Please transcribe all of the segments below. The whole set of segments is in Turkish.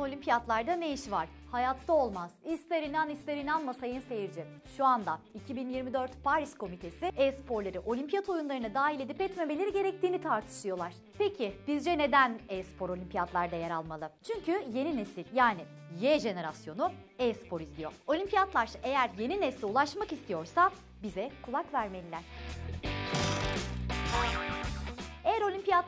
olimpiyatlarda ne işi var? Hayatta olmaz. İster inan ister inanma sayın seyirci. Şu anda 2024 Paris Komitesi e-sporları olimpiyat oyunlarına dahil edip etmemeleri gerektiğini tartışıyorlar. Peki bizce neden e-spor olimpiyatlarda yer almalı? Çünkü yeni nesil yani Y jenerasyonu e-spor izliyor. Olimpiyatlar eğer yeni nesle ulaşmak istiyorsa bize kulak vermeliler.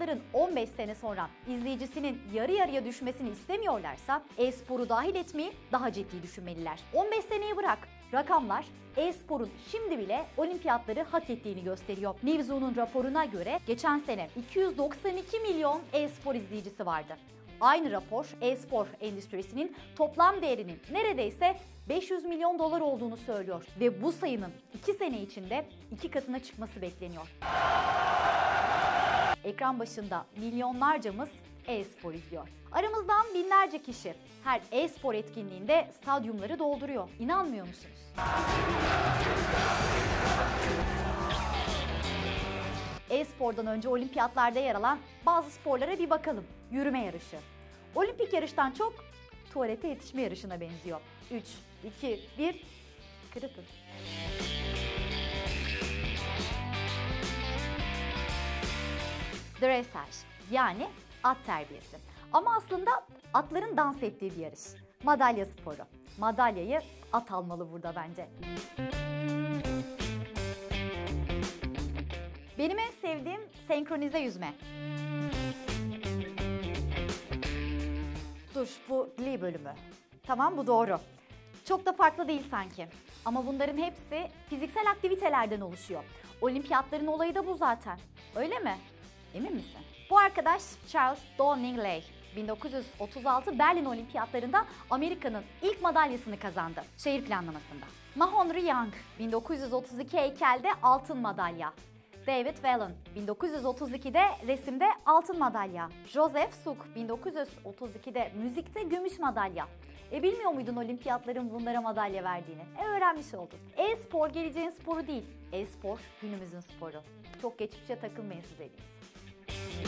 Eğer olimpiyatların 15 sene sonra izleyicisinin yarı yarıya düşmesini istemiyorlarsa e-sporu dahil etmeyi daha ciddi düşünmeliler. 15 seneyi bırak. Rakamlar e-sporun şimdi bile olimpiyatları hak ettiğini gösteriyor. Nivzu'nun raporuna göre geçen sene 292 milyon e-spor izleyicisi vardı. Aynı rapor e-spor endüstrisinin toplam değerinin neredeyse 500 milyon dolar olduğunu söylüyor ve bu sayının 2 sene içinde 2 katına çıkması bekleniyor. Ekran başında milyonlarcamız e-spor izliyor. Aramızdan binlerce kişi her e-spor etkinliğinde stadyumları dolduruyor. İnanmıyor musunuz? E-spordan önce olimpiyatlarda yer alan bazı sporlara bir bakalım. Yürüme yarışı. Olimpik yarıştan çok tuvalete yetişme yarışına benziyor. 3, 2, 1, kırıtın. Dressage yani at terbiyesi. Ama aslında atların dans ettiği bir yarış. Madalya sporu. Madalyayı at almalı burada bence. Benim en sevdiğim senkronize yüzme. Dur bu Glee bölümü. Tamam bu doğru. Çok da farklı değil sanki. Ama bunların hepsi fiziksel aktivitelerden oluşuyor. Olimpiyatların olayı da bu zaten. Öyle mi? Emin misin? Bu arkadaş Charles Downing-Lay. 1936 Berlin Olimpiyatlarında Amerika'nın ilk madalyasını kazandı şehir planlamasında. Mahonry Young 1932 heykelde altın madalya. David Whelan 1932'de resimde altın madalya. Joseph Suk 1932'de müzikte gümüş madalya. E bilmiyor muydun olimpiyatların bunlara madalya verdiğini? E öğrenmiş oldun. E-spor geleceğin sporu değil. E-spor günümüzün sporu. Çok geçmişe takılmayın siz en